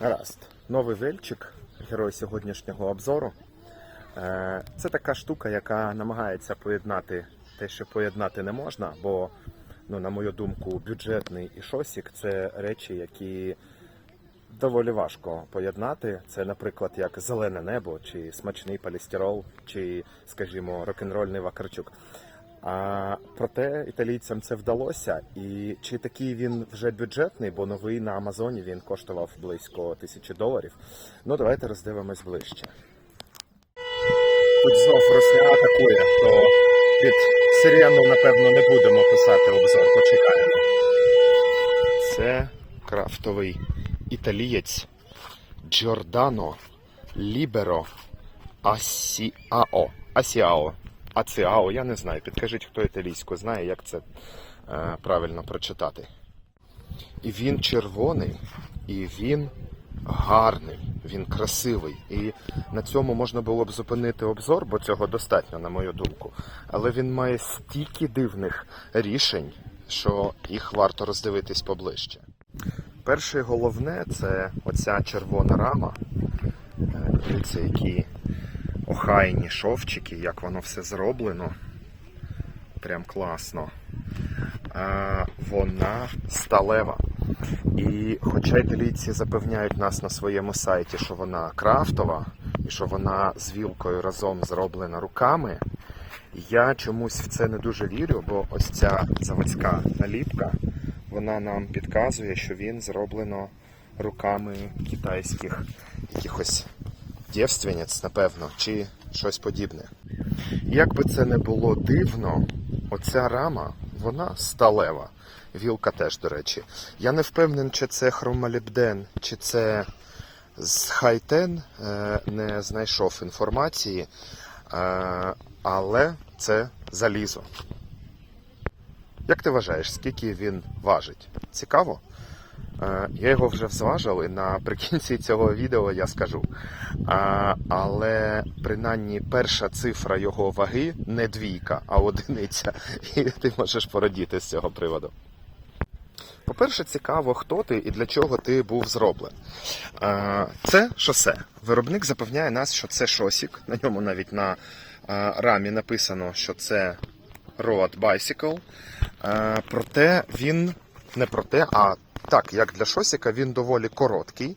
Гаразд. Новий вельчик, герой сьогоднішнього обзору. Е, Це така штука, яка намагається поєднати те, що поєднати не можна, бо, ну, на мою думку, бюджетний і шосік це речі, які доволі важко поєднати. Це, наприклад, як зелене небо, чи смачний полістирол, чи, скажімо, рок-н-рольний Вакарчук. А проте італійцям це вдалося. І чи такий він вже бюджетний, бо новий на Амазоні він коштував близько тисячі доларів. Ну давайте роздивимось ближче. Тут знов русня атакує, то під сирену, напевно, не будемо писати обзор, почекаємо. Це крафтовий італієць Джордано Ліберо Асіао. Асіао. Аціао, я не знаю. Підкажіть, хто італійську знає, як це е, правильно прочитати. І він червоний, і він гарний, він красивий. І на цьому можна було б зупинити обзор, бо цього достатньо, на мою думку. Але він має стільки дивних рішень, що їх варто роздивитись поближче. Перше і головне це оця червона рама. Е, Дивіться, які охайні шовчики, як воно все зроблено. Прям класно. Вона сталева. І хоча італійці запевняють нас на своєму сайті, що вона крафтова і що вона з вілкою разом зроблена руками, я чомусь в це не дуже вірю, бо ось ця заводська наліпка, вона нам підказує, що він зроблено руками китайських якихось дівственниць, напевно, чи щось подібне. Як би це не було дивно, оця рама, вона сталева. Вілка теж, до речі. Я не впевнений, чи це хромолібден, чи це з хайтен, е, не знайшов інформації, е, але це залізо. Як ти вважаєш, скільки він важить? Цікаво? Е, Я його вже зважив і наприкінці цього відео я скажу. Але принаймні перша цифра його ваги не двійка, а одиниця. І ти можеш порадіти з цього приводу. По-перше, цікаво, хто ти і для чого ти був зроблений. Е, Це шосе. Виробник запевняє нас, що це шосік. На ньому навіть на е, рамі написано, що це Road Bicycle. Е, Проте він не проте, а так, як для шосіка, він доволі короткий.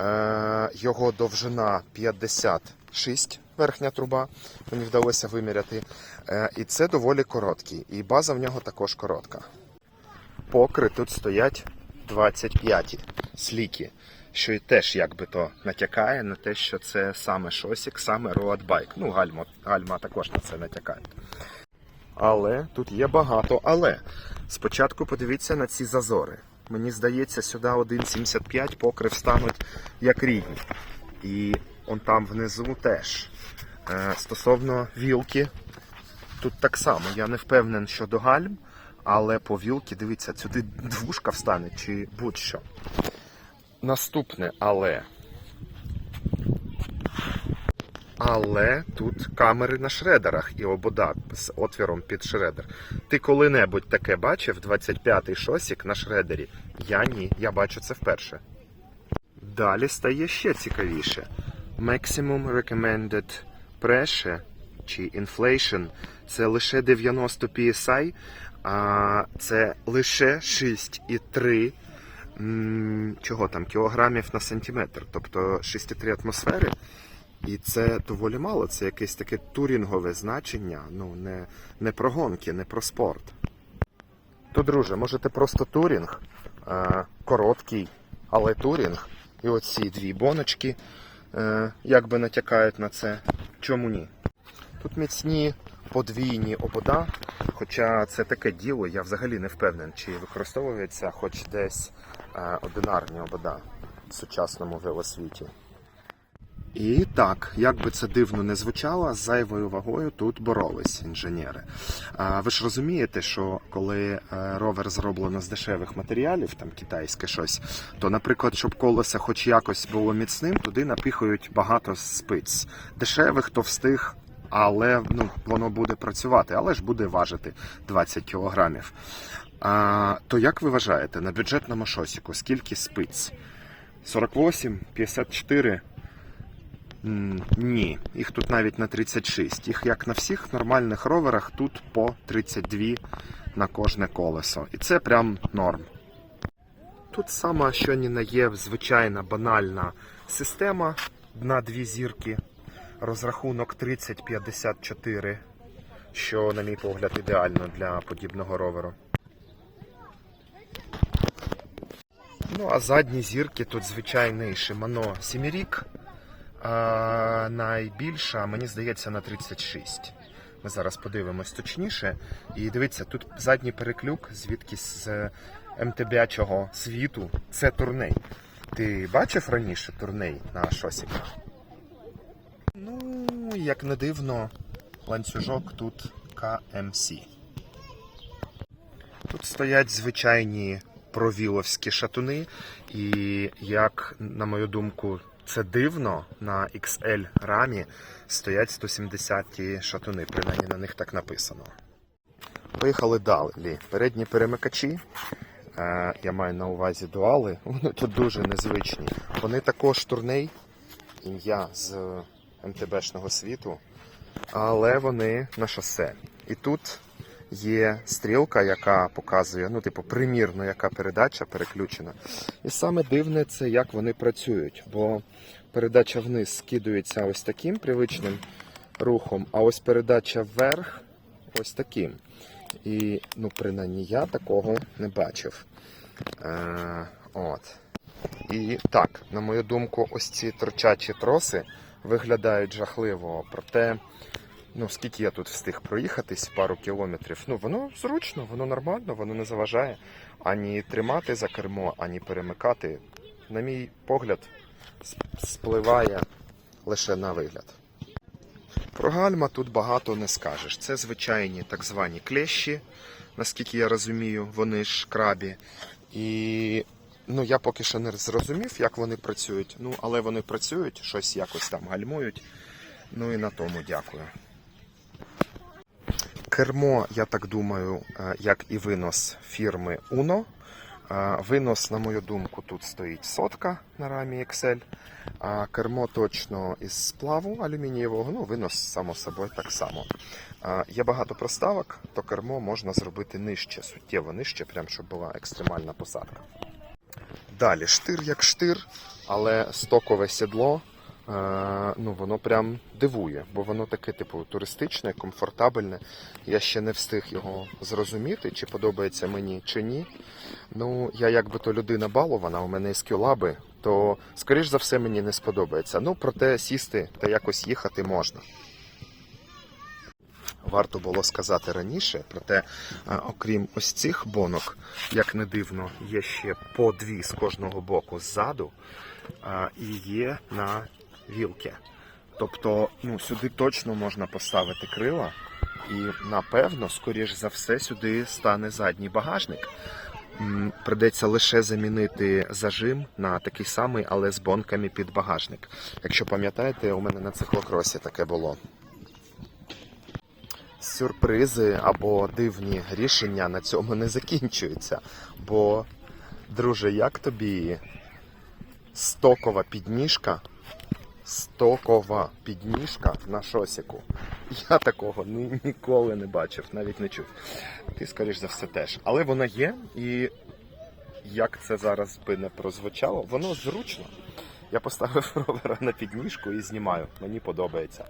Е, Його довжина 56 верхня труба. Мені вдалося виміряти. Е, І це доволі короткий. І база в нього також коротка. Покри тут стоять 25 сліки, що і теж якби то натякає на те, що це саме шосік, саме роадбайк. Ну, гальма, гальма також на це натякає. Але тут є багато але. Спочатку подивіться на ці зазори. Мені здається, сюди 1,75 покрив стануть як рідні. І он там внизу теж. Е, Стосовно вілки, тут так само. Я не впевнений щодо гальм, але по вілки, дивіться, сюди двушка встане чи будь-що. Наступне але. Але тут камери на шредерах і обода з отвіром під шредер. Ти коли-небудь таке бачив 25-й шосік на шредері? Я ні, я бачу це вперше. Далі стає ще цікавіше. Maximum Recommended Pressure чи Inflation це лише 90 PSI, а це лише 6,3 чого там, кілограмів на сантиметр, тобто 6,3 атмосфери. І це доволі мало, це якесь таке турінгове значення, ну не, не про гонки, не про спорт. То, друже, можете просто турінг, е, короткий, але турінг. І оці дві боночки е, якби натякають на це. Чому ні? Тут міцні подвійні обода, хоча це таке діло, я взагалі не впевнений, чи використовується хоч десь е, одинарні обода в сучасному велосвіті. І так, як би це дивно не звучало, з зайвою вагою тут боролись інженери. А ви ж розумієте, що коли е, ровер зроблено з дешевих матеріалів, там китайське щось, то, наприклад, щоб колесо хоч якось було міцним, туди напихують багато спиць. Дешевих, товстих, але ну, воно буде працювати, але ж буде важити 20 кілограмів. А, то як ви вважаєте, на бюджетному шосіку скільки спиць? 48, 54. Ні, їх тут навіть на 36. Їх як на всіх нормальних роверах, тут по 32 на кожне колесо. І це прям норм. Тут сама що ні на є звичайна банальна система на дві зірки. Розрахунок 30-54, що, на мій погляд, ідеально для подібного роверу. Ну, а задні зірки тут звичайний Shimano Семірік. А найбільша, мені здається, на 36. Ми зараз подивимось точніше. І дивіться, тут задній переклюк, звідки з МТБ-чого світу. Це турней. Ти бачив раніше турней на шосіках? Ну, як не дивно, ланцюжок тут KMC. Тут стоять звичайні провіловські шатуни, і як, на мою думку, це дивно, на XL рамі стоять 170 шатуни, принаймні на них так написано. Поїхали далі. Передні перемикачі. Е, я маю на увазі дуали. Вони тут дуже незвичні. Вони також турней, ім'я з МТБшного світу, але вони на шосе. І тут є стрілка, яка показує, ну, типу, примірно, яка передача переключена. І саме дивне це як вони працюють, бо передача вниз скидується ось таким привичним рухом, а ось передача вверх ось таким. І ну, принаймні я такого не бачив. Е, от. І так, на мою думку, ось ці торчачі троси виглядають жахливо. Проте, ну скільки я тут встиг проїхатись, пару кілометрів. Ну воно зручно, воно нормально, воно не заважає ані тримати за кермо, ані перемикати. На мій погляд, спливає лише на вигляд. Про гальма тут багато не скажеш. Це звичайні так звані клещі, наскільки я розумію, вони ж крабі. І ну, я поки що не зрозумів, як вони працюють. Ну, але вони працюють, щось якось там гальмують. Ну і на тому дякую. Кермо, я так думаю, е, як і винос фірми Uno. Е, Винос, на мою думку, тут стоїть сотка на рамі Excel. А кермо точно із сплаву алюмінієвого, ну винос, само собою, так само. Є багато проставок, то кермо можна зробити нижче, суттєво нижче, прям щоб була екстремальна посадка. Далі штир як штир, але стокове сідло, е, ну воно прям дивує, бо воно таке, типу, туристичне, комфортабельне. Я ще не встиг його зрозуміти, чи подобається мені чи ні. Ну, я якби то людина балована, у мене скюлаби, то скоріш за все мені не сподобається. Ну, проте сісти та якось їхати можна. Варто було сказати раніше, проте, окрім ось цих бонок, як не дивно, є ще по дві з кожного боку ззаду і є на вілки. Тобто, ну, сюди точно можна поставити крила, і напевно, скоріш за все, сюди стане задній багажник. Придеться лише замінити зажим на такий самий, але з бонками під багажник. Якщо пам'ятаєте, у мене на циклокросі таке було. Сюрпризи або дивні рішення на цьому не закінчуються. Бо, друже, як тобі стокова підніжка? Стокова підніжка на шосіку. Я такого ні- ніколи не бачив, навіть не чув. Ти, скоріш за все, теж. Але вона є, і як це зараз би не прозвучало, воно зручно. Я поставив ровера на підніжку і знімаю. Мені подобається.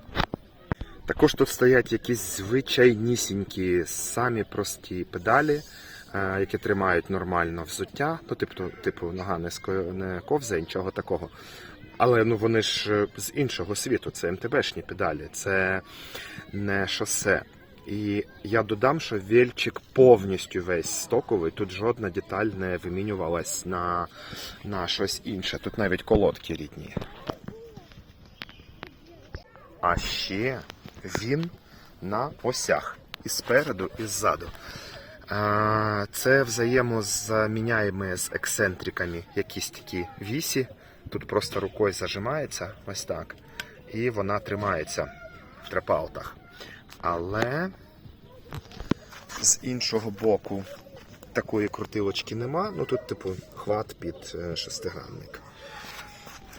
Також тут стоять якісь звичайнісінькі, самі прості педалі, е, які тримають нормально взуття. Ну, типу, типу нога не ковзає, нічого такого. Але ну вони ж е, з іншого світу, це МТБшні педалі, це не шосе. І я додам, що вельчик повністю весь стоковий, тут жодна деталь не вимінювалась на, на щось інше. Тут навіть колодки рідні. А ще він на осях і спереду, і ззаду. Це взаємозаміняємо з ексцентриками якісь такі вісі. Тут просто рукою зажимається, ось так. І вона тримається в трепаутах. Але з іншого боку такої крутилочки нема. Ну тут, типу, хват під е, шестигранник.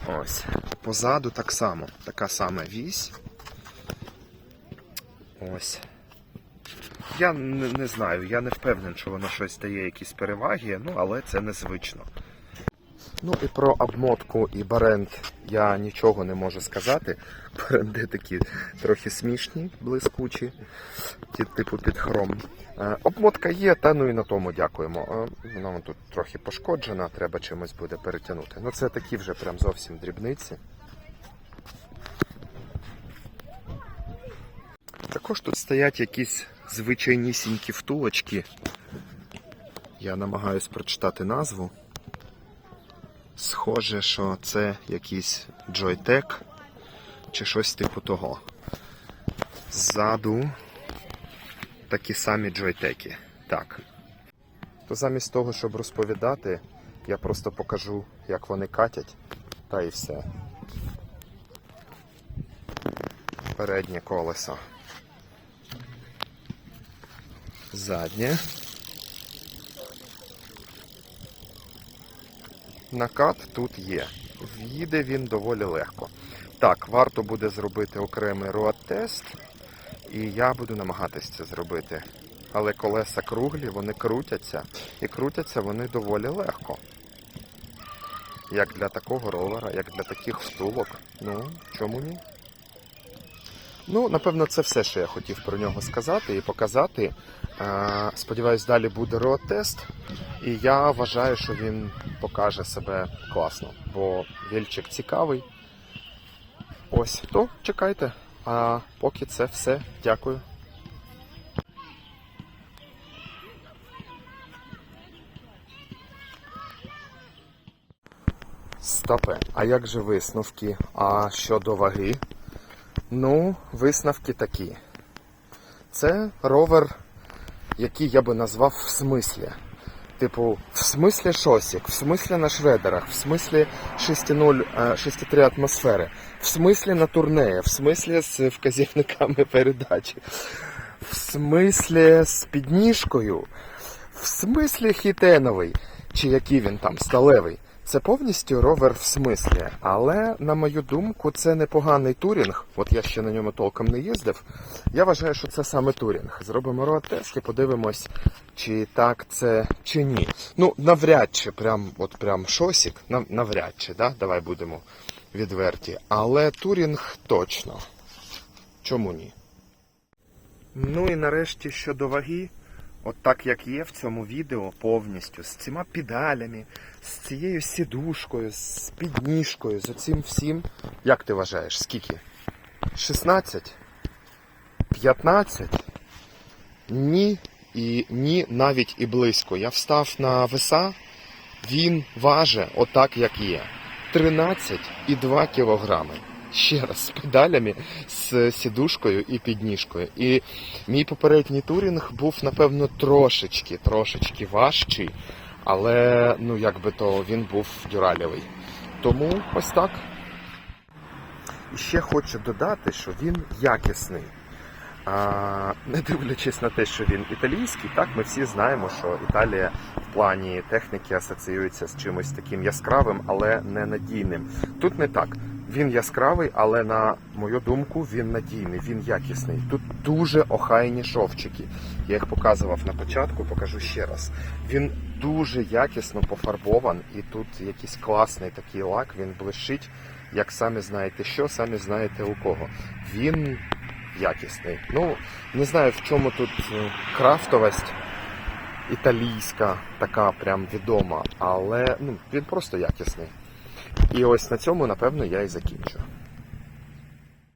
Ось. Позаду так само. Така сама вісь. Ось. Я не, не знаю, я не впевнений, що воно щось дає якісь переваги, ну але це незвично. Ну і про обмотку і баренд я нічого не можу сказати. Баренди такі трохи смішні, блискучі, ті, типу під хром. Е, обмотка є, та ну і на тому дякуємо. Е, вона тут трохи пошкоджена, треба чимось буде перетягнути. Ну це такі вже прям зовсім дрібниці. Також тут стоять якісь звичайнісінькі втулочки. Я намагаюсь прочитати назву. Схоже, що це якийсь Joytech чи щось типу того. Ззаду такі самі Joytech. Так. То замість того, щоб розповідати, я просто покажу, як вони катять, та і все. Переднє колесо. Заднє. Накат тут є. В'їде він доволі легко. Так, варто буде зробити окремий роад-тест, і я буду намагатися це зробити. Але колеса круглі, вони крутяться, і крутяться вони доволі легко. Як для такого ровера, як для таких встулок. Ну, чому ні? Ну, напевно, це все, що я хотів про нього сказати і показати. Е, Сподіваюсь, далі буде роад-тест. І я вважаю, що він покаже себе класно, бо вільчик цікавий. Ось, то чекайте. А поки це все. Дякую. Стопе, а як же висновки? А щодо ваги? Ну, висновки такі. Це ровер, який я би назвав в смислі. Типу, в смислі шосік, в смислі на шведерах, в смислі 6.0, е, 6.3 атмосфери, в смислі на турнеї, в смислі з вказівниками передачі, в смислі з підніжкою, в смислі хітеновий, чи який він там, сталевий. Це повністю ровер в смислі, але на мою думку, це непоганий турінг. От я ще на ньому толком не їздив. Я вважаю, що це саме турінг. Зробимо роад-тест і подивимось, чи так це чи ні. Ну, навряд чи прям, от прям шосік, навряд чи, да? давай будемо відверті. Але турінг точно. Чому ні? Ну і нарешті щодо ваги. От так як є в цьому відео повністю, з цими педалями, з цією сідушкою, з підніжкою, з оцим всім. Як ти вважаєш, скільки? 16? 15? Ні, і ні, навіть і близько. Я встав на веса, він важить отак, як є. 13,2 кілограми. Ще раз, з педалями, з сідушкою і підніжкою. І мій попередній турінг був, напевно, трошечки, трошечки важчий, але ну якби то він був дюралєвий. Тому ось так. І ще хочу додати, що він якісний. А, не дивлячись на те, що він італійський, так ми всі знаємо, що Італія в плані техніки асоціюється з чимось таким яскравим, але не надійним. Тут не так. Він яскравий, але на мою думку, він надійний, він якісний. Тут дуже охайні шовчики. Я їх показував на початку, покажу ще раз. Він дуже якісно пофарбован, і тут якийсь класний такий лак, він блищить, як самі знаєте що, самі знаєте у кого. Він якісний. Ну, не знаю, в чому тут е, крафтовість італійська, така прям відома, але ну, він просто якісний. І ось на цьому, напевно, я і закінчу.